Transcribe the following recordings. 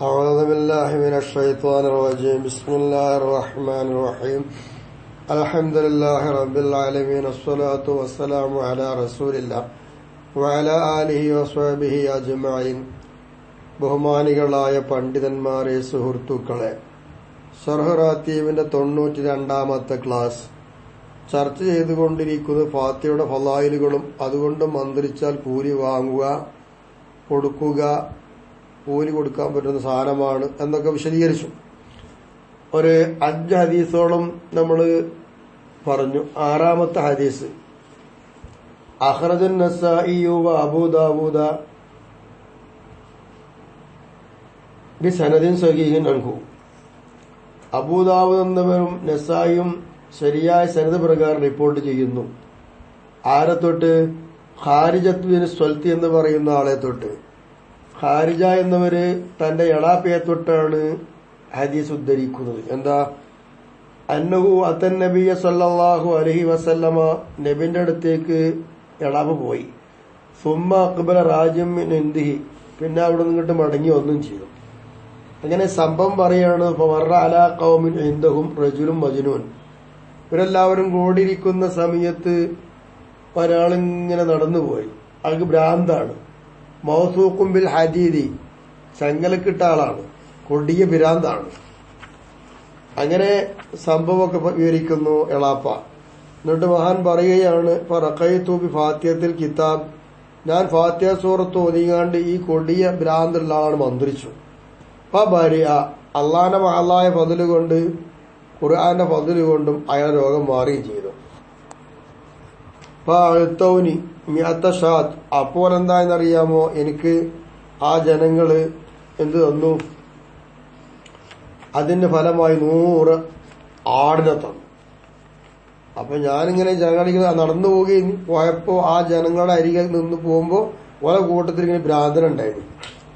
أعوذ بالله من الشيطان الرجيم بسم الله الرحمن الرحيم الحمد لله رب العالمين الصلاة والسلام على رسول الله وعلى آله وصحبه أجمعين ബഹുമാനികളായ പണ്ഡിതന്മാരെ സുഹൃത്തുക്കളെ സർഹറാത്തീവിന്റെ തൊണ്ണൂറ്റി രണ്ടാമത്തെ ക്ലാസ് ചർച്ച ചെയ്തുകൊണ്ടിരിക്കുന്നത് ഫാത്തിയുടെ ഫലായിലുകളും അതുകൊണ്ട് മന്ത്രിച്ചാൽ കൂലി വാങ്ങുക കൊടുക്കുക കൂലി കൊടുക്കാൻ പറ്റുന്ന സാധനമാണ് എന്നൊക്കെ വിശദീകരിച്ചു. ഒരു അഞ്ച് ഹദീസോളം നമ്മൾ പറഞ്ഞു. ആറാമത്തെ ഹദീസ്. അഹ്റജൻ അബൂദാവൂദ ബി സനദിൻ സഹീഹിൻ അൻഹു. അബൂദാവൂദ് എന്നവരും നസായിയും ശരിയായ സനദ് പ്രകാരം റിപ്പോർട്ട് ചെയ്യുന്നു. ആരെ തൊട്ട്? ഹാരിജത്വിന് സ്വൽത്തി എന്ന് പറയുന്ന ആളെ തൊട്ട്. ഹാരിജ എന്നവര് തന്റെ എളാപ്പയെ തൊട്ടാണ് ഹദീസ് ഉദ്ധരിക്കുന്നത്. എന്താ? അന്നഹു അത്തൻ നബിയ സല്ലാഹു അലഹി വസല്ലമ നബിന്റെ അടുത്തേക്ക് എളാപ്പ് പോയി. സുമ്മ അക്ബല രാജ്യം എന്തിഹി പിന്നെ അവിടെ നിന്നിട്ട് മടങ്ങി ഒന്നും ചെയ്തു. അങ്ങനെ സംഭവം പറയാണ് അല കൗമിൻ എന്തഹും റജുലും മജുനൂൻ. ഇവരെല്ലാവരും കൂടിയിരിക്കുന്ന സമയത്ത് ഒരാളിങ്ങനെ നടന്നുപോയി. അയാൾക്ക് ഭ്രാന്താണ്. മൗസൂക്കും ബിൽ ഹദീദി. ചങ്ങലക്കിട്ട ആളാണ്. കൊടിയ ഭിരാന്താണ് അങ്ങനെ സംഭവമൊക്കെ വിവരിക്കുന്നു എളാപ്പ. എന്നിട്ട് മഹാൻ പറയുകയാണ് റക്കൈത്തൂബി ഫാത്യത്തിൽ കിതാബ്. ഞാൻ ഫാത്യ സൂറത്ത് ഒതുങ്ങാണ്ട് ഈ കൊടിയ ഭ്രാന്തുള്ള ആളാണ് മന്ത്രിച്ചു. അപ്പൊ ഭാര്യ അള്ളാന്റെ മഹലായ പതിൽ കൊണ്ട് ഖുർആന്റെ പതിൽ കൊണ്ടും അയാൾ രോഗം മാറുകയും ചെയ്തു. അപ്പൊ അഴുത്തൗനി മിയത്ത ഷാദ്. അപ്പോൾ എന്തായെന്നറിയാമോ? എനിക്ക് ആ ജനങ്ങൾ എന്ത് തന്നു? അതിന്റെ ഫലമായി നൂറ് ആടിനെ തന്നു. അപ്പൊ ഞാനിങ്ങനെ ജനങ്ങളിങ്ങനെ നടന്നു പോവുകയും പോയപ്പോ ആ ജനങ്ങളുടെ അരികിൽ നിന്ന് പോകുമ്പോ ഓരോ കൂട്ടത്തിൽ ഇങ്ങനെ ഭ്രാന്തനുണ്ടായിരുന്നു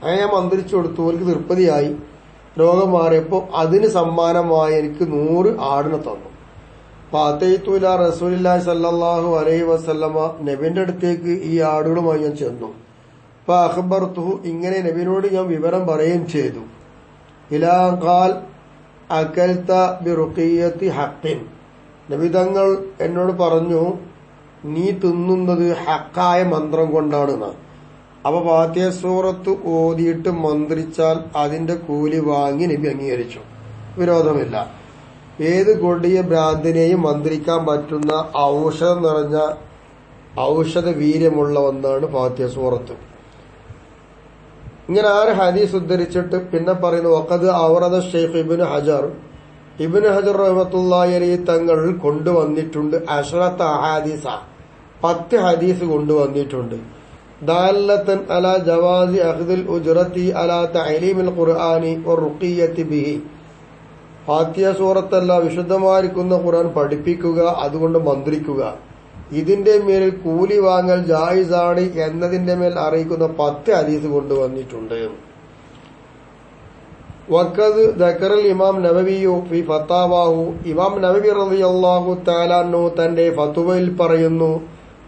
അങ്ങനെ ഞാൻ മന്ത്രിച്ചു കൊടുത്തു. ഓർക്ക് നിർപ്പതിയായി. രോഗം മാറിയപ്പോ അതിന് സമ്മാനമായി എനിക്ക് നൂറ് ആടിനെ തന്നു. പാത്തയിത്തുല റസൂലില്ലാ സല്ലാഹു അലൈഹി വസല്ലമ നബിന്റെ അടുത്തേക്ക് ഈ ആടുകളുമായി ഞാൻ ചെന്നു. അപ്പൊ അഖബർത്തുഹു ഇങ്ങനെ നബിനോട് ഞാൻ വിവരം പറയുകയും ചെയ്തു. ഇലാ അകൽത്ത അകൽത ബിറുഖിയത്തി ഹഖിൻ നബി തങ്ങൾ എന്നോട് പറഞ്ഞു നീ തിന്നുന്നത് ഹക്കായ മന്ത്രം കൊണ്ടാണ് അപ്പൊ ഫാത്തിയ സൂറത്ത് ഓതിയിട്ട് മന്ത്രിച്ചാൽ അതിന്റെ കൂലി വാങ്ങി നബി അംഗീകരിച്ചു. വിരോധമില്ല. ഏത് കൊടിയ ഭ്രാന്തിനെയും മന്ത്രിക്കാൻ പറ്റുന്ന ഔഷധം നിറഞ്ഞ ഔഷധ വീര്യമുള്ള ഒന്നാണ് ഫാത്തിയ സൂറത്ത് ഇങ്ങനെ ആര് ഹദീസ് ഉദ്ധരിച്ചിട്ട് പിന്നെ പറയുന്നു ഒക്കത് ഔറദ ഷെയ്ഖ് ഇബിന് ഹജർ. ഇബിന് ഹജർ റഹമത്തുള്ളി തങ്ങൾ കൊണ്ടുവന്നിട്ടുണ്ട് അഷറത്ത് അഹാദീസ. പത്ത് ഹദീസ് കൊണ്ടുവന്നിട്ടുണ്ട്. ദാലത്തൻ അല ജവാസി ഉജറത്തി ഉജ്റത്തി അല തഅലീമിൽ ഖുർആനി ബിഹി. ഫാത്തിയ സൂറത്തല്ല വിശുദ്ധമായിരിക്കുന്ന ഖുർആൻ പഠിപ്പിക്കുക അതുകൊണ്ട് മന്ത്രിക്കുക. ഇതിന്റെ മേലിൽ കൂലി വാങ്ങൽ ജായിസാണ് എന്നതിന്റെ മേൽ അറിയിക്കുന്ന പത്ത് അലീസ് കൊണ്ടുവന്നിട്ടുണ്ട് വക്കത് ദക്കറൽ ഇമാം നബവിയു ഫി ഫത്താവാഹു. ഇമാം നബവി റളിയല്ലാഹു തആലാനു തന്റെ ഫത്തുവയിൽ പറയുന്നു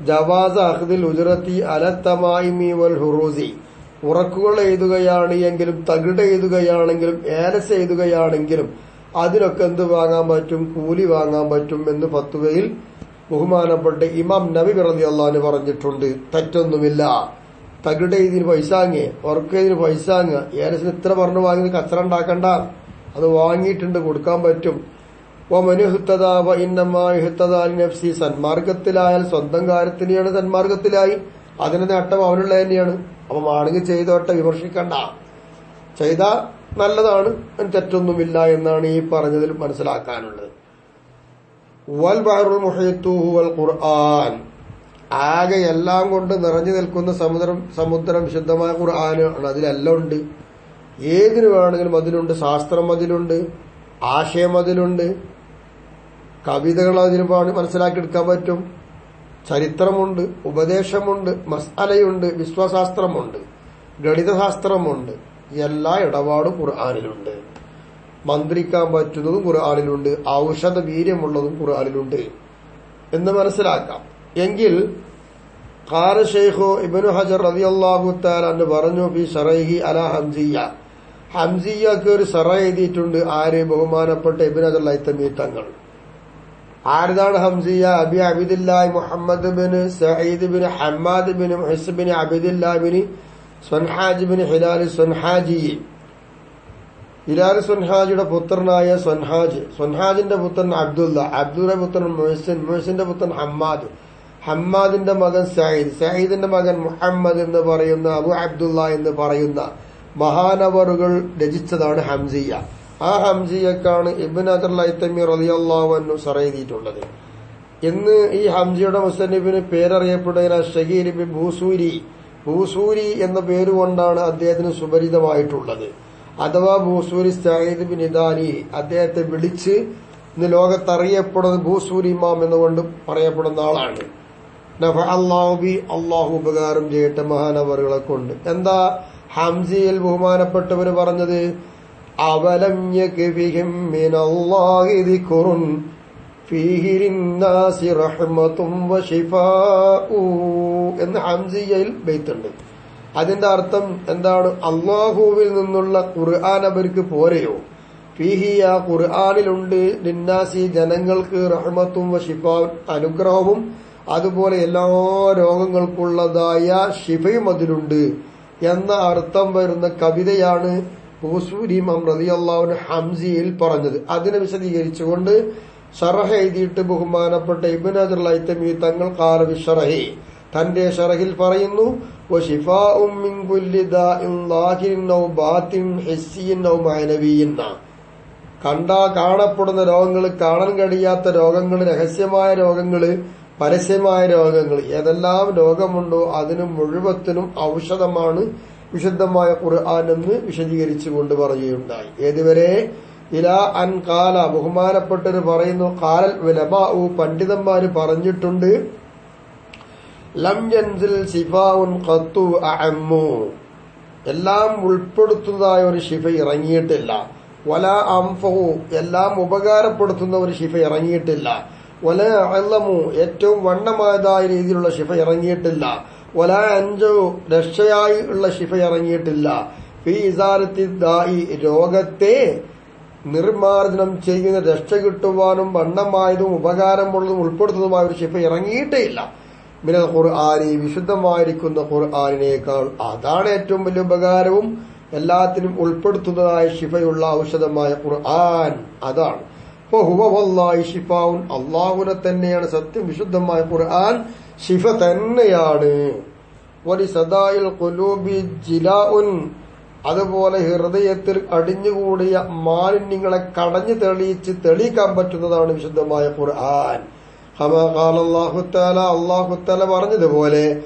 ജവാസ് അഹ്ദിൽ ഉജറത്തി അലത്തമായിമി വൽ ഹുറൂസി. ഉറക്കുകൾ എഴുതുകയാണ് എങ്കിലും തകിട് എഴുതുകയാണെങ്കിലും ഏലസ് എഴുതുകയാണെങ്കിലും അതിനൊക്കെ എന്ത് വാങ്ങാൻ പറ്റും? കൂലി വാങ്ങാൻ പറ്റും എന്ന് ഫത്തുവയിൽ ബഹുമാനപ്പെട്ട ഇമാം നബി റതി അള്ളഹാന് പറഞ്ഞിട്ടുണ്ട്. തെറ്റൊന്നുമില്ല. തകിടെ ഇതിന് പൈസാങ്ങ് ഉറക്ക ഇതിന് പൈസാങ്ങ് ഏലസിന് ഇത്ര പറഞ്ഞു വാങ്ങി കച്ചറ ഉണ്ടാക്കണ്ട. അത് വാങ്ങിയിട്ടുണ്ട് കൊടുക്കാൻ പറ്റും. ഓ മനുഹുത്തതാവ ഇന്നമാഹുത്തതാലി നഫ്സി. സന്മാർഗത്തിലായാൽ സ്വന്തം കാര്യത്തിനെയാണ് സന്മാർഗത്തിലായി. അതിന് നേട്ടം അവനുള്ള തന്നെയാണ് അപ്പൊ ആണെങ്കിൽ ചെയ്തോട്ടെ വിമർശിക്കണ്ട. ചെയ്ത നല്ലതാണ് തെറ്റൊന്നുമില്ല എന്നാണ് ഈ പറഞ്ഞതിൽ മനസ്സിലാക്കാനുള്ളത്. വൽ ബഹറുൽ മുഹയത്തു വൽ ഖുർആൻ. ആകെ എല്ലാം കൊണ്ട് നിറഞ്ഞു നിൽക്കുന്ന സമുദ്രം സമുദ്രം വിശുദ്ധമായ ഖുർആനാണ് അതിലെല്ലാം ഉണ്ട്. ഏതിനു വേണമെങ്കിലും അതിലുണ്ട്. ശാസ്ത്രം അതിലുണ്ട്. ആശയം അതിലുണ്ട്. കവിതകൾ അതിന് മനസ്സിലാക്കിയെടുക്കാൻ പറ്റും. ചരിത്രമുണ്ട് ഉപദേശമുണ്ട് മസ്അലയുണ്ട് വിശ്വശാസ്ത്രമുണ്ട് ഗണിതശാസ്ത്രമുണ്ട്. എല്ലാ ഇടപാടും ഖുർആാനിലുണ്ട്. മന്ത്രിക്കാൻ പറ്റുന്നതും ഖുർആാനിലുണ്ട്. ഔഷധ വീര്യമുള്ളതും ഖുർആാനിലുണ്ട്. എന്ന് മനസ്സിലാക്കാം. എങ്കിൽ ഷെയ്ഖു ഇബനു ഹജർ റളിയല്ലാഹു തആല പറഞ്ഞു ഫി ഷറൈഹി അല ഹംസിയ ഹംസിയക്ക് ഒരു സറ എഴുതിയിട്ടുണ്ട് ആര് ബഹുമാനപ്പെട്ട ഇബിൻ അജർ ലൈത്തമി തങ്ങൾ. ആരതാണ് ഹംസിയ അബി അബിദില്ലായ് Muhammad bin Saheed bin Hammad ബിൻ അബിദില്ലാ ബിൻ ബിൻ ഹിലാൽ സ്വൻഹാജി ഹിലാൽ സ്വൻഹാജിയുടെ പുത്രനായ സ്വൻഹാജ് സ്വൻഹാജിന്റെ പുത്രൻ അബ്ദുല്ല അബ്ദുള്ള പുത്രൻ മുഹസിൻ. മുഹസിന്റെ പുത്രൻ ഹമ്മാദ്. ഹമ്മാദിന്റെ മകൻ സയ്യിദ്. സയ്യിദിന്റെ മകൻ മുഹമ്മദ് എന്ന് പറയുന്ന അബു അബ്ദുല്ല എന്ന് പറയുന്ന മഹാനവറുകൾ രചിച്ചതാണ് ഹംസിയ ആ ഹംസിയക്കാണ് ഇബിൻ അജർ ലൈത്തമി റലിയല്ലാവു സറെയ്തിയിട്ടുള്ളത് ഇന്ന് ഈ ഹംസിയുടെ മുസന്നിബിന് പേരറിയപ്പെടുന്ന ഷഹീർ ബിൻ ഭൂസൂരി ഭൂസൂരി എന്ന പേരുകൊണ്ടാണ് അദ്ദേഹത്തിന് സുപരിതമായിട്ടുള്ളത് അഥവാ ഭൂസൂരി സയ്യിദ് ബിൻ ഇദാനി അദ്ദേഹത്തെ വിളിച്ച് ഇന്ന് ലോകത്തറിയപ്പെടുന്ന ഭൂസൂരി ഇമാം എന്നുകൊണ്ട് പറയപ്പെടുന്ന ആളാണ്. നഫ അള്ളാഹുബി അള്ളാഹു ഉപകാരം ചെയ്യട്ടെ മഹാനവറുകളെ കൊണ്ട്. എന്താ ഹംസിയിൽ ബഹുമാനപ്പെട്ടവർ പറഞ്ഞത്? അവലം ലിന്നാസി വശിഫാഉ എന്ന് ഹംസിയയിൽ ബെയ്ത്തുണ്ട് അതിന്റെ അർത്ഥം എന്താണ്? അള്ളാഹുവിൽ നിന്നുള്ള ഖുർആൻ അവർക്ക് പോരെയോ? ഫീഹി ആ ഖുർആാനിലുണ്ട്. നിന്നാസി ജനങ്ങൾക്ക് റഹ്മത്തും വശിഫാവും അനുഗ്രഹവും അതുപോലെ എല്ലാ രോഗങ്ങൾക്കുള്ളതായ ഷിഫയും അതിലുണ്ട് എന്ന അർത്ഥം വരുന്ന കവിതയാണ് ഹംസിയിൽ പറഞ്ഞത്. അതിനെ വിശദീകരിച്ചുകൊണ്ട് ഷറഹ എഴുതിയിട്ട് ബഹുമാനപ്പെട്ട ഇബിൻ ലൈത്തമി തങ്ങൾ കാലവി ഷറഹി. തന്റെ ഷറഹിൽ പറയുന്നു കണ്ടാ കാണപ്പെടുന്ന രോഗങ്ങൾ കാണാൻ കഴിയാത്ത രോഗങ്ങൾ രഹസ്യമായ രോഗങ്ങൾ പരസ്യമായ രോഗങ്ങൾ ഏതെല്ലാം രോഗമുണ്ടോ അതിന് മുഴുവത്തിനും ഔഷധമാണ് വിശുദ്ധമായ ഖുർആൻ എന്ന് വിശദീകരിച്ചുകൊണ്ട് പറയുകയുണ്ടായി. ഏതുവരെ? ഇല അൻ കാല ബഹുമാനപ്പെട്ടവർ പറയുന്നു കാലൽ വിലമാവു പണ്ഡിതന്മാര് പറഞ്ഞിട്ടുണ്ട് ലം ജൻസിൽ ഖത്തു അഅമ്മു. എല്ലാം ഉൾപ്പെടുത്തുന്നതായ ഒരു ശിഫ ഇറങ്ങിയിട്ടില്ല. വല അംഫു എല്ലാം ഉപകാരപ്പെടുത്തുന്ന ഒരു ശിഫ ഇറങ്ങിയിട്ടില്ല. വല അല്ലമു ഏറ്റവും വണ്ണമായതായ രീതിയിലുള്ള ശിഫ ഇറങ്ങിയിട്ടില്ല. വല അഞ്ചു രക്ഷയായി ഉള്ള ശിഫ ഇറങ്ങിയിട്ടില്ല. ഫി ഇസാരത്തി ദായി രോഗത്തെ നിർമാർജനം ചെയ്യുന്ന രക്ഷ കിട്ടുവാനും വണ്ണമായതും ഉപകാരമുള്ളതും ഉൾപ്പെടുത്തുന്നതുമായ ഒരു ശിഫ ഇറങ്ങിയിട്ടേ ഇല്ല മിനൽ ഖുർആാനി വിശുദ്ധമായിരിക്കുന്ന ഖുർആാനിനേക്കാൾ അതാണ് ഏറ്റവും വലിയ ഉപകാരവും എല്ലാത്തിനും ഉൾപ്പെടുത്തുന്നതായ ശിഫയുള്ള ഔഷധമായ ഖുർആൻ അതാണ്. ഹുവല്ലാഹി ഷിഫാവുൻ അള്ളാഹുനെ തന്നെയാണ് സത്യം വിശുദ്ധമായ ഖുർആൻ ശിഫ തന്നെയാണ്. ഒരു സദായിൽ കുലൂബി ജിലാഉൻ അതുപോലെ ഹൃദയത്തിൽ അടിഞ്ഞുകൂടിയ മാലിന്യങ്ങളെ കടഞ്ഞു തെളിയിച്ച് തെളിയിക്കാൻ പറ്റുന്നതാണ് വിശുദ്ധമായ ഖുർആൻ. പറഞ്ഞതുപോലെ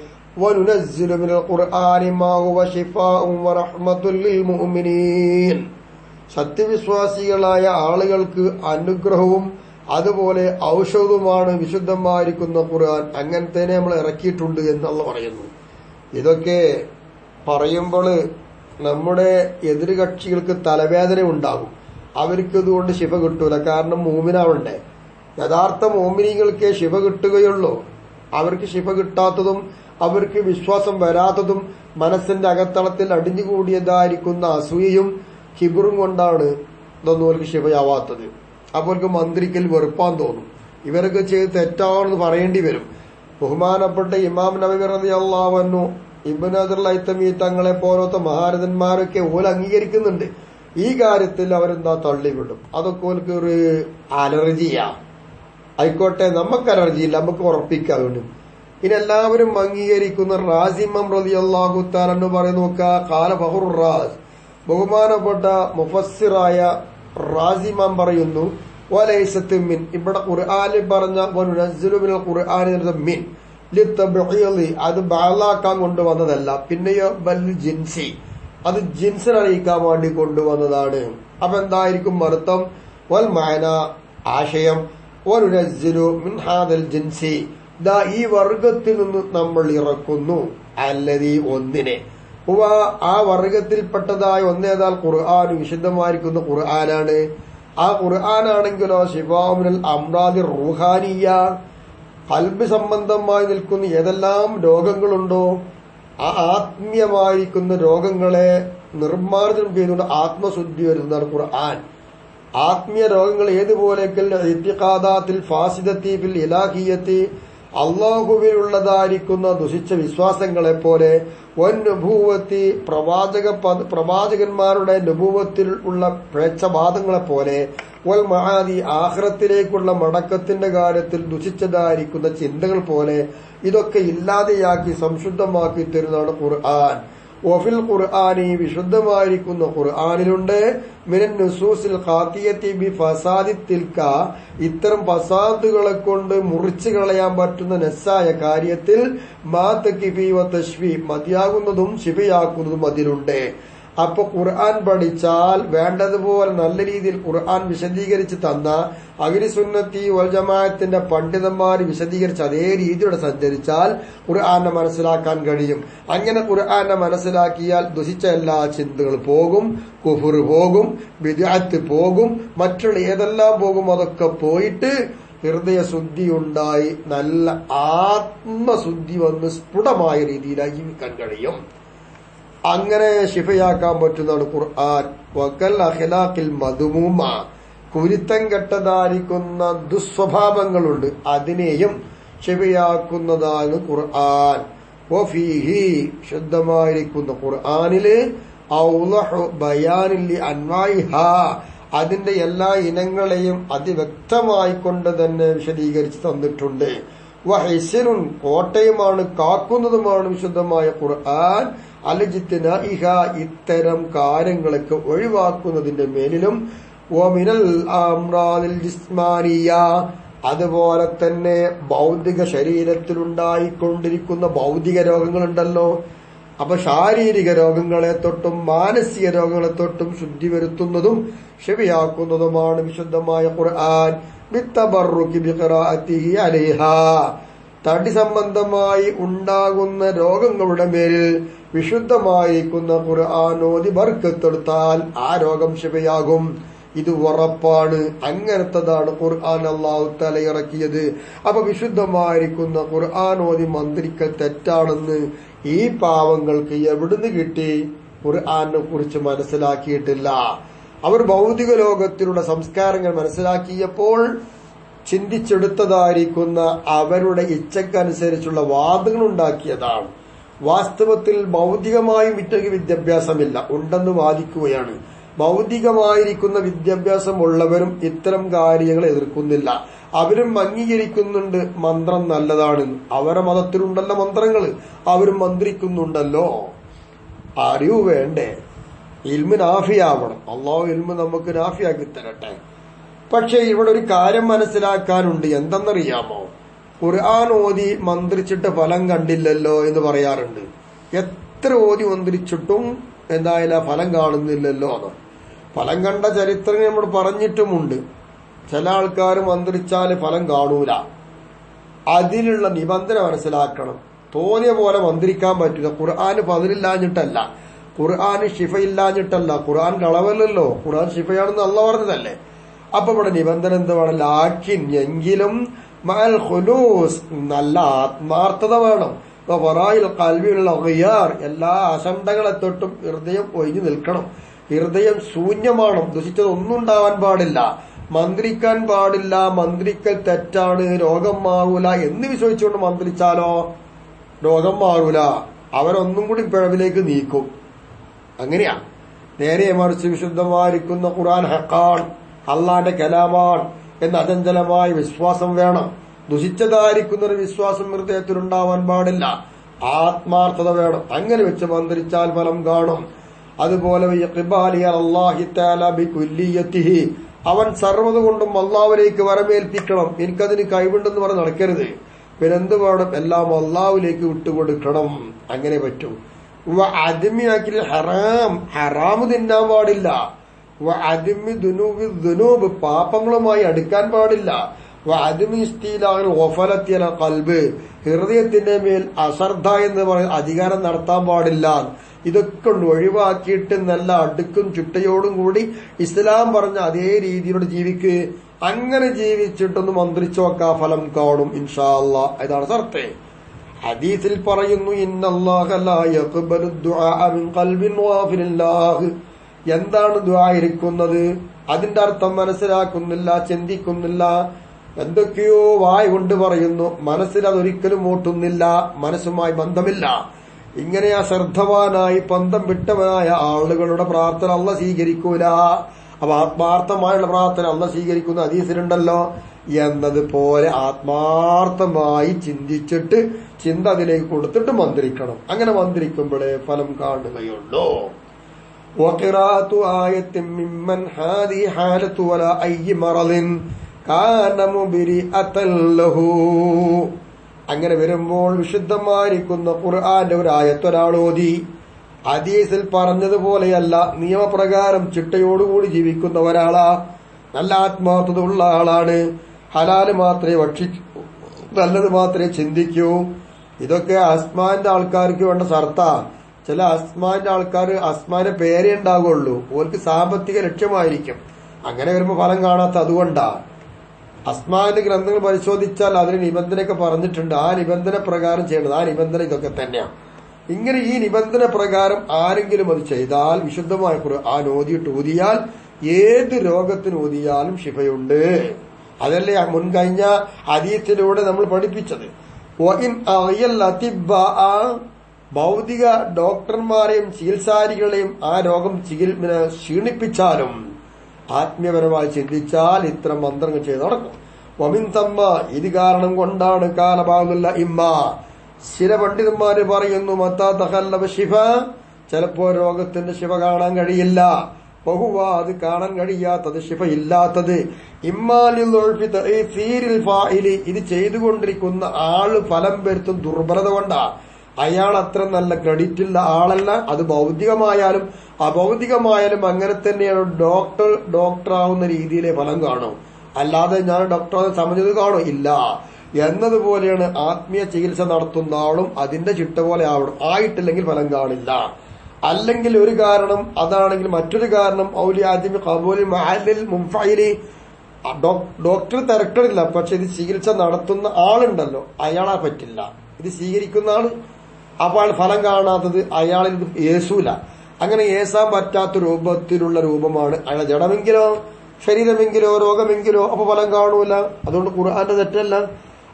സത്യവിശ്വാസികളായ ആളുകൾക്ക് അനുഗ്രഹവും അതുപോലെ ഔഷധവുമാണ് വിശുദ്ധമായിരിക്കുന്ന ഖുർആൻ. അങ്ങനെ തന്നെ നമ്മൾ ഇറക്കിയിട്ടുണ്ട് എന്ന് അള്ള പറയുന്നു. ഇതൊക്കെ പറയുമ്പോൾ നമ്മുടെ എതിർകക്ഷികൾക്ക് തലവേദന ഉണ്ടാകും. അവർക്ക് ഇതുകൊണ്ട് ശിവ കിട്ടൂല. കാരണം മൂമിനാവണ്ടേ യഥാർത്ഥ മോമിനികൾക്കേ ശിവ കിട്ടുകയുള്ളൂ. അവർക്ക് ശിവ കിട്ടാത്തതും അവർക്ക് വിശ്വാസം വരാത്തതും മനസ്സിന്റെ അകത്തളത്തിൽ അടിഞ്ഞുകൂടിയതായിരിക്കുന്ന അസൂയയും ഹിബറും കൊണ്ടാണ് ഇതൊന്നും അവർക്ക് ശിവയാവാത്തത്. അപ്പോൾ അവർക്ക് മന്ത്രിക്കൽ വെറുപ്പാൻ തോന്നും. ഇവരൊക്കെ ചെയ്ത് തെറ്റാണെന്ന് പറയേണ്ടി വരും. ബഹുമാനപ്പെട്ട ഇമാം നബി അള്ളാവന്നു ഇബൻ അദർലൈത്തമി തങ്ങളെ പോലത്തെ മഹാരഥന്മാരൊക്കെ ഓല അംഗീകരിക്കുന്നുണ്ട്. ഈ കാര്യത്തിൽ അവരെന്താ തള്ളിവിടും? അതൊക്കെ ഓൽക്ക് ഒരു അലർജിയാ. ആയിക്കോട്ടെ നമുക്ക് അലർജിയില്ല നമുക്ക് ഉറപ്പിക്കാം അതുകൊണ്ട്. ഇനി എല്ലാവരും അംഗീകരിക്കുന്ന റാസിമം റതി അള്ളാഹു താലെന്ന് പറയുന്ന കാല ബഹുർ റാസ്. ബഹുമാനപ്പെട്ട മുഫസ്സിറായ റാസിമാം പറയുന്നു വലൈസത്ത് മിൻ. ഇവിടെ ഖുർആാനിൽ പറഞ്ഞ മിൻ. അത് ബാലാക്കാൻ കൊണ്ടുവന്നതല്ല. പിന്നെയോ ബൽ ജിൻസി. അത് ജിൻസിനറിയിക്കാൻ വേണ്ടി കൊണ്ടുവന്നതാണ്. അപ്പൊ എന്തായിരിക്കും അർത്ഥം വൽ മാന ആശയം. വനുനസ്സുലു മിൻ ഹാദൽ ജിൻസി. ദാ ഈ വർഗത്തിൽ നിന്ന് നമ്മൾ ഇറക്കുന്നു. അല്ലതി ഒന്നിനെ. ആ വർഗത്തിൽപ്പെട്ടതായ ഒന്നേതാൽ ഖുർആൻ വിശുദ്ധമായിരിക്കുന്ന ഖുർആനാണ്. ആ ഖുർആനാണെങ്കിലോ ശിവാമിനൽ അമ്രാദി റുഹാനിയ കൽബ് സംബന്ധമായി നിൽക്കുന്ന ഏതെല്ലാം രോഗങ്ങളുണ്ടോ ആ ആത്മീയമായിരിക്കുന്ന രോഗങ്ങളെ നിർമ്മാർജനം ചെയ്തുകൊണ്ട് ആത്മശുദ്ധി വരുന്നതാണ് ഖുർആൻ. ആത്മീയ രോഗങ്ങൾ ഏതുപോലെ ഇത്തിഖാദാത്തിൽ ഫിൽ ഇലാഹിയത്തി അള്ളാഹുവിലുള്ളതായിരിക്കുന്ന ദുഷിച്ച വിശ്വാസങ്ങളെ പോലെ വൻ നുഭൂവത്തി പ്രവാചക പ്രവാചകന്മാരുടെ നുഭൂവത്തിൽ ഉള്ള പ്രേക്ഷവാദങ്ങളെ പോലെ വൽ മഹാദി ആഹ്റത്തിലേക്കുള്ള മടക്കത്തിന്റെ കാര്യത്തിൽ ദുഷിച്ചതായിരിക്കുന്ന ചിന്തകൾ പോലെ ഇതൊക്കെ ഇല്ലാതെയാക്കി സംശുദ്ധമാക്കി തരുന്നതാണ് ഖുർആൻ. വഫിൽ ഖുർആാനി വിശുദ്ധമായിരിക്കുന്ന ഖുർആാനിലുണ്ട്. മിനൻ നുസൂസിൽ ഖാത്തിയത്തി ബി ഫസാദി ഇത്തരം ഫസാദുകളെ കൊണ്ട് മുറിച്ചു കളയാൻ പറ്റുന്ന നെസ്സായ കാര്യത്തിൽ മാ തക്കിഫി വ തശ്വി മതിയാകുന്നതും ശിവയാക്കുന്നതും അതിലുണ്ട്. അപ്പൊ ഖുർആൻ പഠിച്ചാൽ വേണ്ടതുപോലെ നല്ല രീതിയിൽ ഖുർആൻ വിശദീകരിച്ച് തന്ന അഖിരിസുന്നത്തി വൽ ജമാഅത്തിന്റെ പണ്ഡിതന്മാർ വിശദീകരിച്ച് അതേ രീതിയോടെ സഞ്ചരിച്ചാൽ ഖുർആനെ മനസ്സിലാക്കാൻ കഴിയും. അങ്ങനെ ഖുർആനെ മനസ്സിലാക്കിയാൽ ദുഷിച്ച എല്ലാ ചിന്തകൾ പോകും കുഫുർ പോകും വിദ്യാത്ത് പോകും മറ്റുള്ള ഏതെല്ലാം പോകും അതൊക്കെ പോയിട്ട് ഹൃദയശുദ്ധി ഉണ്ടായി നല്ല ആത്മശുദ്ധി വന്ന് സ്ഫുടമായ രീതിയിലായി ജീവിക്കാൻ കഴിയും. അങ്ങനെ ശിഫയാക്കാൻ പറ്റുന്നതാണ് ഖുർആൻ. വക്കൽ അഖിലാഖിൽ മധുമൂമ. കുരുത്തം കെട്ടതായിരിക്കുന്ന ദുസ്വഭാവങ്ങളുണ്ട്. അതിനെയും ശിഫയാക്കുന്നതാണ് ഖുർആൻ. വഫീഹി ശുദ്ധമായിരിക്കുന്ന ഖുർആനിൽ അതിന്റെ എല്ലാ ഇനങ്ങളെയും അതിവ്യക്തമായിക്കൊണ്ട് തന്നെ വിശദീകരിച്ച് തന്നിട്ടുണ്ട്. വഹിസിനുൻ കോട്ടയുമാണ് കാക്കുന്നതുമാണ് വിശുദ്ധമായ ഖുർആൻ. അലജിത്തിന ഇഹ ഇത്തരം കാര്യങ്ങളൊക്കെ ഒഴിവാക്കുന്നതിന്റെ മേലിലും അമ്രാദിൽ ജിസ്മാനിയ അതുപോലെ തന്നെ ഭൗതിക ശരീരത്തിലുണ്ടായിക്കൊണ്ടിരിക്കുന്ന ഭൗതിക രോഗങ്ങളുണ്ടല്ലോ. അപ്പൊ ശാരീരിക രോഗങ്ങളെ തൊട്ടും മാനസിക രോഗങ്ങളെ തൊട്ടും ശുദ്ധി വരുത്തുന്നതും ശരിയാക്കുന്നതുമാണ് വിശുദ്ധമായ ഖുർആൻ. തടി സംബന്ധമായി ഉണ്ടാകുന്ന രോഗങ്ങളുടെ മേലിൽ വിശുദ്ധമായിരിക്കുന്ന ഖുർആാനോതി ബർക്കത്തെടുത്താൽ ആ രോഗം ശിവയാകും. ഇത് ഉറപ്പാണ്. അങ്ങനത്തതാണ് ഖുർആൻ അള്ളാഹു തലയിറക്കിയത് അപ്പൊ വിശുദ്ധമായിരിക്കുന്ന ഖുർആാനോതി മന്ത്രിക്കൽ തെറ്റാണെന്ന് ഈ പാവങ്ങൾക്ക് എവിടുന്ന് കിട്ടി? ഖുർആാനെ കുറിച്ച് മനസ്സിലാക്കിയിട്ടില്ല. അവർ ഭൗതിക ലോകത്തിലുള്ള സംസ്കാരങ്ങൾ മനസ്സിലാക്കിയപ്പോൾ ചിന്തിച്ചെടുത്തതായിരിക്കുന്ന അവരുടെ ഇച്ഛക്കനുസരിച്ചുള്ള വാദങ്ങൾ ഉണ്ടാക്കിയതാണ് വാസ്തവത്തിൽ ഭൗതികമായും ഇറ്റയ്ക്ക് വിദ്യാഭ്യാസമില്ല. ഉണ്ടെന്ന് വാദിക്കുകയാണ്. ഭൗതികമായിരിക്കുന്ന വിദ്യാഭ്യാസം ഉള്ളവരും ഇത്തരം കാര്യങ്ങൾ എതിർക്കുന്നില്ല. അവരും അംഗീകരിക്കുന്നുണ്ട്. മന്ത്രം നല്ലതാണ്. അവരെ മതത്തിലുണ്ടല്ലോ മന്ത്രങ്ങൾ. അവരും മന്ത്രിക്കുന്നുണ്ടല്ലോ. അറിവ് വേണ്ടേ? ഇൽമ് നാഫിയാവണം. അള്ളാഹു ഇൽമ് നമുക്ക് നാഫിയാക്കി തരട്ടെ. പക്ഷെ ഇവിടെ ഒരു കാര്യം മനസ്സിലാക്കാനുണ്ട്. എന്തെന്നറിയാമോ? ഖുർആൻ ഓതി മന്ത്രിച്ചിട്ട് ഫലം കണ്ടില്ലല്ലോ എന്ന് പറയാറുണ്ട്. എത്ര ഓതി മന്ത്രിച്ചിട്ടും എന്തായാലും ആ ഫലം കാണുന്നില്ലല്ലോ അത് ഫലം കണ്ട ചരിത്രം നമ്മൾ പറഞ്ഞിട്ടുമുണ്ട്. ചില ആൾക്കാർ മന്ത്രിച്ചാൽ ഫലം കാണൂല. അതിലുള്ള നിബന്ധന മനസ്സിലാക്കണം. തോന്നിയ പോലെ മന്ത്രിക്കാൻ പറ്റില്ല. ഖുർആൻ പതിരില്ലാഞ്ഞിട്ടല്ല ഖുർആന് ഷിഫയില്ലാഞ്ഞിട്ടല്ല ഖുർആൻ കളവല്ലല്ലോ ഖുർആൻ ഷിഫയാണെന്ന് അല്ല പറഞ്ഞതല്ലേ. അപ്പൊ ഇവിടെ നിബന്ധന എന്തുവാണ്? ലാക്കിൻ എങ്കിലും മൽ ഖുലൂസ്. നല്ല ആത്മാർത്ഥത വേണം. വറായിൽ കൽവിയുള്ള ഖിയാർ എല്ലാ അശണ്ടകളെ തൊട്ടും ഹൃദയം ഒഴിഞ്ഞു നിൽക്കണം. ഹൃദയം ശൂന്യമാണ്. ദുഷിച്ചതൊന്നും ഉണ്ടാവാൻ പാടില്ല. മന്ത്രിക്കാൻ പാടില്ല. മന്ത്രിക്കൽ തെറ്റാണ്. രോഗം മാറൂല. എന്ന് വിശ്വസിച്ചുകൊണ്ട് മന്ത്രിച്ചാലോ? രോഗം മാറൂല. അവരൊന്നും കൂടി പിഴവിലേക്ക് നീക്കും. അങ്ങനെയാ. നേരെ മറിച്ച് വിശുദ്ധമായിരിക്കുന്ന ഖുറാൻ ഹക്കാൻ അള്ളാന്റെ കലാമാൻ എന്ന അചഞ്ചലമായ വിശ്വാസം വേണം. ദുഷിച്ചതായിരിക്കുന്ന ഒരു വിശ്വാസം ഹൃദയത്തിലുണ്ടാവാൻ പാടില്ല. ആത്മാർത്ഥത വേണം. അങ്ങനെ വെച്ച് മന്ത്രിച്ചാൽ ഫലം കാണും. അതുപോലെ അവൻ സർവത് കൊണ്ടും അള്ളാവിലേക്ക് വരമേൽപ്പിക്കണം. എനിക്കതിന് കൈവിണ്ടെന്ന് പറഞ്ഞ് നടക്കരുത്. പിന്നെന്ത് വേണം? എല്ലാം അള്ളാവിലേക്ക് വിട്ടുകൊടുക്കണം. അങ്ങനെ പറ്റും. അതിമിയാക്കിൽ ഹറാം. ഹറാമ് തിന്നാൻ പാടില്ല. അതിമി ദുനൂബി ദുനൂബ് പാപങ്ങളുമായി അടുക്കാൻ പാടില്ല. കൽബ്. ഹൃദയത്തിന്റെ മേൽ അശ്രദ്ധ എന്ന് പറയുന്ന അധികാരം നടത്താൻ പാടില്ല. ഇതൊക്കെ ഒഴിവാക്കിയിട്ട് നല്ല അടുക്കും ചുട്ടയോടും കൂടി ഇസ്ലാം പറഞ്ഞ അതേ രീതിയിലൂടെ ജീവിക്ക്. അങ്ങനെ ജീവിച്ചിട്ടൊന്ന് മന്ത്രിച്ചോക്കാ ഫലം കാണും ഇൻഷാല്ല ഇതാണ് സർത്തേ ഹദീസിൽ പറയുന്നു എന്താണ് ദുആ അതിന്റെ അർത്ഥം മനസ്സിലാക്കുന്നില്ല ചിന്തിക്കുന്നില്ല. എന്തൊക്കെയോ വായ കൊണ്ട് പറയുന്നു. മനസ്സിൽ അതൊരിക്കലും ഓട്ടുന്നില്ല മനസ്സുമായി ബന്ധമില്ല. ഇങ്ങനെ അശ്രദ്ധവാനായി പന്തം വിട്ടവനായ ആളുകളുടെ പ്രാർത്ഥന അല്ല സ്വീകരിക്കൂല. അപ്പൊ ആത്മാർത്ഥമായുള്ള പ്രാർത്ഥന അല്ല സ്വീകരിക്കുന്ന ഹദീസിലുണ്ടല്ലോ. എന്നതുപോലെ ആത്മാർത്ഥമായി ചിന്തിച്ചിട്ട് ചിന്ത അതിലേക്ക് കൊടുത്തിട്ട് മന്ത്രിക്കണം. അങ്ങനെ മന്ത്രിക്കുമ്പോഴേ ഫലം കാണുകയുള്ളൂ. അങ്ങനെ വരുമ്പോൾ വിശുദ്ധമായിരിക്കുന്ന ഖുർആന്റെ ഒരു ആയത്തൊരാൾ ഓതി. അതീസിൽ പറഞ്ഞതുപോലെയല്ല നിയമപ്രകാരം ചിട്ടയോടുകൂടി ജീവിക്കുന്ന ഒരാളാ. നല്ല ആത്മാർത്ഥത ഉള്ള ആളാണ്. ഹലാൽ മാത്രമേ ഭക്ഷിക്കൂ നല്ലത് മാത്രമേ ചിന്തിക്കൂ. ഇതൊക്കെ അസ്മാന്റെ ആൾക്കാർക്ക് വേണ്ട സർത്താ ചില അസ്മാന്റെ ആൾക്കാർ അസ്മാന്റെ പേരേ ഉണ്ടാകുള്ളൂ ഓർക്ക് സാമ്പത്തിക ലക്ഷ്യമായിരിക്കും. അങ്ങനെ വരുമ്പോ ഫലം കാണാത്ത അതുകൊണ്ടാ. അസ്മാന്റെ ഗ്രന്ഥങ്ങൾ പരിശോധിച്ചാൽ അതിന് നിബന്ധനയൊക്കെ പറഞ്ഞിട്ടുണ്ട്. ആ നിബന്ധന പ്രകാരം ചെയ്യേണ്ടത് ആ നിബന്ധന ഇതൊക്കെ തന്നെയാണ് ഇങ്ങനെ ഈ നിബന്ധന പ്രകാരം ആരെങ്കിലും അത് ചെയ്താൽ വിശുദ്ധമായ ആ ഓതിയിട്ട് ഊതിയാൽ ഏത് രോഗത്തിന് ഊതിയാലും ശിഫയുണ്ട്. അതല്ലേ മുൻകഴിഞ്ഞ ഹദീസിലൂടെ നമ്മൾ പഠിപ്പിച്ചത്. ഭൗതിക ഡോക്ടർമാരെയും ചികിത്സാരികളെയും ആ രോഗം ക്ഷീണിപ്പിച്ചാലും ആത്മീയപരമായി ചിന്തിച്ചാൽ ഇത്തരം മന്ത്രങ്ങൾ ചെയ്ത് നടക്കും. വമിൻ തമ്മ ഇത് കാരണം കൊണ്ടാണ് കാലഭാഗുല്ല ഇമ്മ. ചില പണ്ഡിതന്മാര് പറയുന്നു മത്താ തഹല്ല ശിവ ചിലപ്പോ രോഗത്തിന്റെ ശിവ കാണാൻ കഴിയില്ല. ബഹുവ അത് കാണാൻ കഴിയാത്തത് ശിഫ ഇല്ലാത്തത് ഇമ്മാലിൽ ഇത് ചെയ്തുകൊണ്ടിരിക്കുന്ന ആൾ ഫലം വരുത്തും ദുർബലത കൊണ്ടാ. അയാൾ അത്ര നല്ല ക്രെഡിറ്റ് ഉള്ള ആളല്ല അത് ഭൗതികമായാലും അഭൗതികമായാലും അങ്ങനെ തന്നെയാണ് ഡോക്ടർ ഡോക്ടർ ആവുന്ന രീതിയിലെ ഫലം കാണും. അല്ലാതെ ഞാൻ ഡോക്ടറെ സമഞ്ഞത് കാണും. ഇല്ല. എന്നതുപോലെയാണ് ആത്മീയ ചികിത്സ നടത്തുന്ന ആളും അതിന്റെ ചിട്ട പോലെ ആവണം. ആയിട്ടില്ലെങ്കിൽ ഫലം കാണില്ല. അല്ലെങ്കിൽ ഒരു കാരണം അതാണെങ്കിൽ മറ്റൊരു കാരണം ഔലിയാദ്യമി കബൂലി മഹലിൽ മുംഫയിലി ഡോക്ടർ തിരക്കടില്ല പക്ഷെ ഇത് ചികിത്സ നടത്തുന്ന ആളുണ്ടല്ലോ. അയാളെ പറ്റില്ല. ഇത് സ്വീകരിക്കുന്ന ആൾ. അപ്പോൾ ഫലം കാണാത്തത് അയാളിൽ യേശൂല അങ്ങനെ യേസാൻ പറ്റാത്ത രൂപത്തിലുള്ള രൂപമാണ് അയാളെ ജഡമെങ്കിലോ ശരീരമെങ്കിലോ രോഗമെങ്കിലോ അപ്പൊ ഫലം കാണൂല. അതുകൊണ്ട് ഖുർആന്റെ തെറ്റല്ല.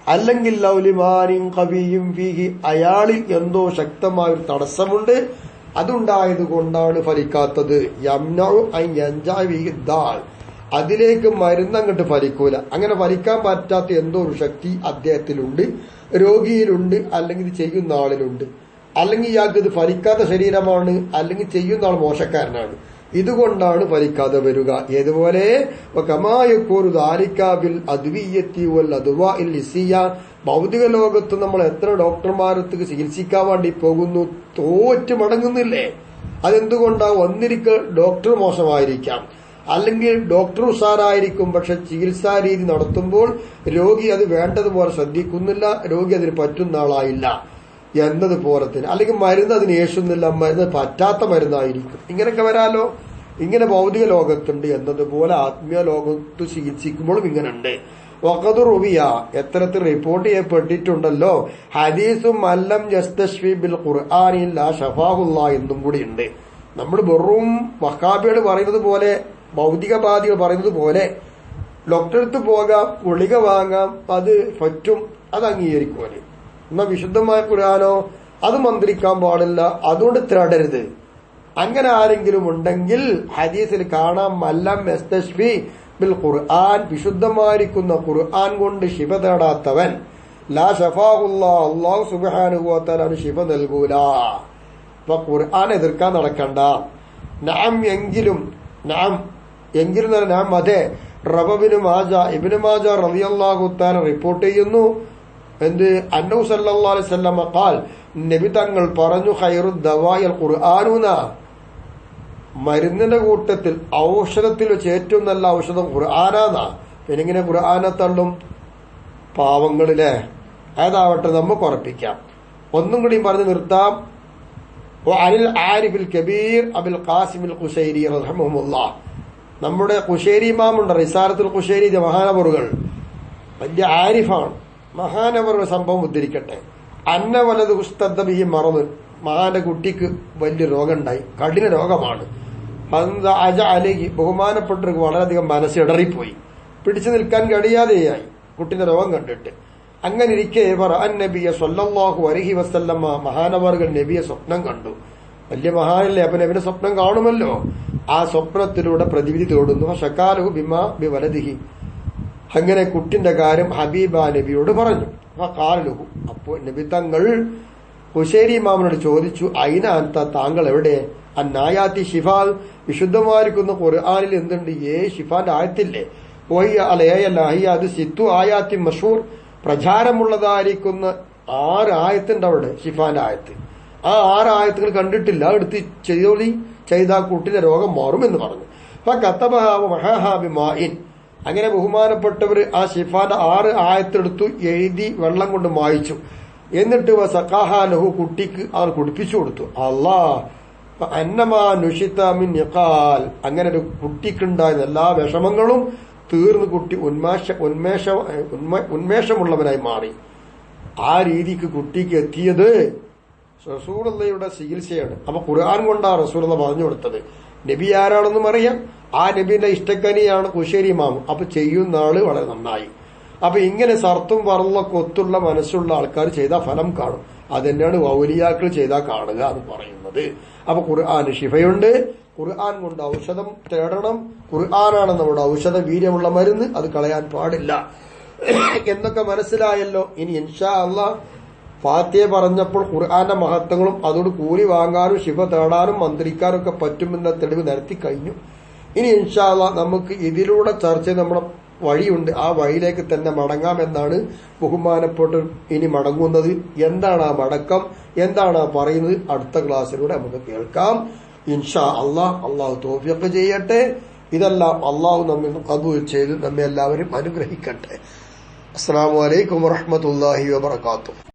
അല്ലെങ്കിൽ ലൗലിമാരിയും കവിയും ഫീഹി. അയാളിൽ എന്തോ ശക്തമായ ഒരു തടസ്സമുണ്ട്. അതുണ്ടായത് കൊണ്ടാണ് ഫലിക്കാത്തത്. അതിലേക്ക് അതിലേക്ക് മരുന്നങ്ങോട്ട് ഫലിക്കൂല. അങ്ങനെ ഫലിക്കാൻ പറ്റാത്ത എന്തോ ഒരു ശക്തി അദ്ദേഹത്തിലുണ്ട്. രോഗിയിലുണ്ട് അല്ലെങ്കിൽ ചെയ്യുന്ന ആളിലുണ്ട്. അല്ലെങ്കിൽ ഇയാൾക്ക് ഇത് ഫലിക്കാത്ത ശരീരമാണ് അല്ലെങ്കിൽ ചെയ്യുന്ന ആൾ മോശക്കാരനാണ്. ഇതുകൊണ്ടാണ് ഫലിക്കാതെ വരിക. ഏതുപോലെ? കമായക്കൂറു ദാരിക്കാബിൽ അദ്വീയത്തി വൽ ഇൽ ഇസിയ ഭൗതിക ലോകത്ത് നമ്മൾ എത്ര ഡോക്ടർമാരത്തേക്ക് ചികിത്സിക്കാൻ വേണ്ടി പോകുന്നു തോറ്റ് മടങ്ങുന്നില്ലേ അതെന്തുകൊണ്ടാ വന്നിരിക്ക ഡോക്ടർ മോശമായിരിക്കാം? അല്ലെങ്കിൽ ഡോക്ടർ ഉഷാറായിരിക്കും പക്ഷെ ചികിത്സാ രീതി നടത്തുമ്പോൾ രോഗി അത് വേണ്ടതുപോലെ ശ്രദ്ധിക്കുന്നില്ല രോഗി അതിന് പറ്റുന്ന ആളായില്ല എന്നതുപോലെ തന്നെ. അല്ലെങ്കിൽ മരുന്ന് അതിന് യേശുന്നില്ല മരുന്ന് പറ്റാത്ത മരുന്നായിരിക്കും. ഇങ്ങനെയൊക്കെ വരാലോ? ഇങ്ങനെ ഭൗതിക ലോകത്തുണ്ട് എന്നതുപോലെ ആത്മീയ ലോകത്ത് ചികിത്സിക്കുമ്പോഴും ഇങ്ങനെയുണ്ട് വഖദ് എത്തരത്തിൽ റിപ്പോർട്ട് ചെയ്യപ്പെട്ടിട്ടുണ്ടല്ലോ? ഹദീസും അല്ലം ജസ്തശ്വി ബിൽ ഖുർആാനിൽ ഷഫാഹുല്ല എന്നും കൂടിയുണ്ട്. നമ്മൾ വെറും വഹാബിയോട് പറയുന്നത് പോലെ ഭൗതികവാദികൾ പറയുന്നത് പോലെ ഡോക്ടറെടുത്ത് പോകാം ഗുളിക വാങ്ങാം അത് പറ്റും അത് അംഗീകരിക്കുവാന്. എന്നാ വിശുദ്ധമായ ഖുർആാനോ? അത് മന്ത്രിക്കാൻ പാടില്ല അതുകൊണ്ട് ത്രടരുത്. അങ്ങനെ ആരെങ്കിലും ഉണ്ടെങ്കിൽ ഹദീസിൽ കാണാം മല്ലം എസ്തശ്വി ബിൽ ഖുർആൻ വിശുദ്ധമായിരിക്കുന്ന ഖുർആൻ കൊണ്ട് ശിവ തേടാത്തവൻ ലാ ഷഫാഹുല്ല അള്ളാഹു സുബാനുഭവത്താലാണ് ശിവ നൽകൂല. അപ്പൊ ഖുർആൻ എതിർക്കാൻ നടക്കണ്ട. നാം എങ്കിലും നാം എങ്കിലും നാം അതെ റബബിന് മാജ ഇബിന് മാജ റളിയല്ലാഹു തആല റിപ്പോർട്ട് ചെയ്യുന്നു. എന്ത്? സല്ലല്ലാഹു അലൈഹി വസല്ലമ ഖാൽ നബി തങ്ങൾ പറഞ്ഞു ഖൈറു ദവായൽ ഖുർആനുന. മരുന്നിന്റെ കൂട്ടത്തിൽ ഔഷധത്തിൽ വെച്ച് ഏറ്റവും നല്ല ഔഷധം ഖുർആനാന്നാ പിന്നെ ഇങ്ങനെ ഖുർആാനെ തള്ളും പാവങ്ങളിലെ. അതാവട്ടെ നമുക്ക് ഉറപ്പിക്കാം. ഒന്നും കൂടി പറഞ്ഞു നിർത്താം. അനിൽ ആരിഫിൽ കബീർ അബിൽ ഖുശൈരി റഹ്മുല്ലാ നമ്മുടെ കുശേരി ഇമാമുണ്ട് റിസാരത്തുൽ കുശേരി മഹാനവറുകൾ. വലിയ ആരിഫാണ്. മഹാനവറുടെ സംഭവം ഉദ്ധരിക്കട്ടെ. അന്ന വലത് ഉസ്തദ്ദബി മറന്ന് മഹാന്റെ കുട്ടിക്ക് വലിയ രോഗമുണ്ടായി കഠിന രോഗമാണ്. അജ അലഹി ബഹുമാനപ്പെട്ടവർക്ക് വളരെയധികം മനസ്സിടറിപ്പോയി പിടിച്ചു നിൽക്കാൻ കഴിയാതെയായി. കുട്ടിന്റെ രോഗം കണ്ടിട്ട്. അങ്ങനെ ഇരിക്കെ അൻ നബിയ സൊല്ലാഹു അലഹി വസ്ല്ലമ്മ മഹാനവർകൾ നബിയെ സ്വപ്നം കണ്ടു. വലിയ മഹാനല്ലേ അപ്പൊ നബിന്റെ സ്വപ്നം കാണുമല്ലോ. ആ സ്വപ്നത്തിലൂടെ പ്രതിവിധി തേടുന്നു. ഷക്കാലഹു ബിമ ബി വലതിഹി അങ്ങനെ കുട്ടിന്റെ കാര്യം ഹബീബ നബിയോട് പറഞ്ഞു. അപ്പൊ അപ്പോൾ നബി തങ്ങൾ ഹുസൈരി മാമനോട് ചോദിച്ചു അയിന അന്ത? താങ്കൾ എവിടെ? അന്നായാത്തി ഷിഫാൽ. വിശുദ്ധമായിരിക്കുന്ന ഖുർആാനിൽ എന്തുണ്ട്? ഏ ഷിഫാന്റെ ആയത്തില്ലേ. ഓയ്യ അലയല്ല ഹി അത് സിത്തു ആയാത്തി മഷൂർ. പ്രചാരമുള്ളതായിരിക്കുന്ന ആറ് ആയത്തുണ്ട് അവിടെ ഷിഫാന്റെ ആയത്ത്. ആ ആറ് ആയത്തുകൾ കണ്ടിട്ടില്ല. എടുത്ത് ചെയ്തോളി. ചെയ്ത കുട്ടിന്റെ രോഗം മാറും എന്ന് പറഞ്ഞു. അപ്പൊ കത്തബഹാവ് മഹാഹാബി മായിൻ അങ്ങനെ ബഹുമാനപ്പെട്ടവർ ആ ഷിഫാന്റെ ആറ് ആയത്തെടുത്തു എഴുതി വെള്ളം കൊണ്ട് മായിച്ചു. എന്നിട്ട് സക്കാഹാനഹു കുട്ടിക്ക് അവർ കുടിപ്പിച്ചു കൊടുത്തു. അല്ലാ അന്നമാ നുഷിത്താമിൻ അങ്ങനെ ഒരു കുട്ടിക്കുണ്ടായ എല്ലാ വിഷമങ്ങളും തീർന്ന് കുട്ടി ഉന്മേഷ ഉന്മേഷ ഉന്മേഷമുള്ളവനായി മാറി. ആ രീതിക്ക് കുട്ടിക്ക് എത്തിയത് റസൂലയുടെ ചികിത്സയാണ്. അപ്പൊ ഖുർആൻ കൊണ്ടാ റസൂലുള്ള പറഞ്ഞു കൊടുത്തത്. നബി ആരാണെന്നും അറിയാം. ആ നബിന്റെ ഇഷ്ടക്കനിയാണ് കുശേരി മാമു. അപ്പൊ ചെയ്യുന്ന ആൾ വളരെ നന്നായി. അപ്പൊ ഇങ്ങനെ സർത്തും പറലൊക്കെ ഒത്തുള്ള മനസ്സുള്ള ആൾക്കാർ ചെയ്താൽ ഫലം കാണും. അത് അതന്നെയാണ് വൗലിയാക്കൾ ചെയ്താൽ കാണുക എന്ന് പറയുന്നത്. അപ്പൊ ഖുർആാന് ഷിഫയുണ്ട് ഖുർആൻ കൊണ്ട് ഔഷധം തേടണം. ഖുർആനാണ് നമ്മുടെ ഔഷധ വീര്യമുള്ള മരുന്ന്. അത് കളയാൻ പാടില്ല. എന്നൊക്കെ മനസ്സിലായല്ലോ. ഇനി ഇൻഷാ അള്ളാ ഫാത്തിയെ പറഞ്ഞപ്പോൾ ഖുർആന്റെ മഹത്വങ്ങളും അതോട് കൂലി വാങ്ങാനും ശിഫ തേടാനും മന്ത്രിക്കാനും ഒക്കെ പറ്റുമെന്ന തെളിവ് നിരത്തി കഴിഞ്ഞു. ഇനി ഇൻഷാ ഇൻഷാല്ല നമുക്ക് ഇതിലൂടെ ചർച്ച ചെയ്ത് നമ്മുടെ വഴിയുണ്ട്. ആ വഴിയിലേക്ക് തന്നെ മടങ്ങാമെന്നാണ് ബഹുമാനപ്പെട്ട് ഇനി മടങ്ങുന്നത്. എന്താണ് ആ മടക്കം? എന്താണ് ആ പറയുന്നത്? അടുത്ത ക്ലാസ്സിലൂടെ നമുക്ക് കേൾക്കാം. ഇൻഷാ അള്ളാഹ് അള്ളാഹു തോഫിയൊക്കെ ചെയ്യട്ടെ. ഇതെല്ലാം അള്ളാഹു നമ്മിൽ കബൂൽ ചെയ്ത് നമ്മെ എല്ലാവരും അനുഗ്രഹിക്കട്ടെ. അസ്സാം വലൈക്കും വറഹമത്തല്ലാഹി വാത്തു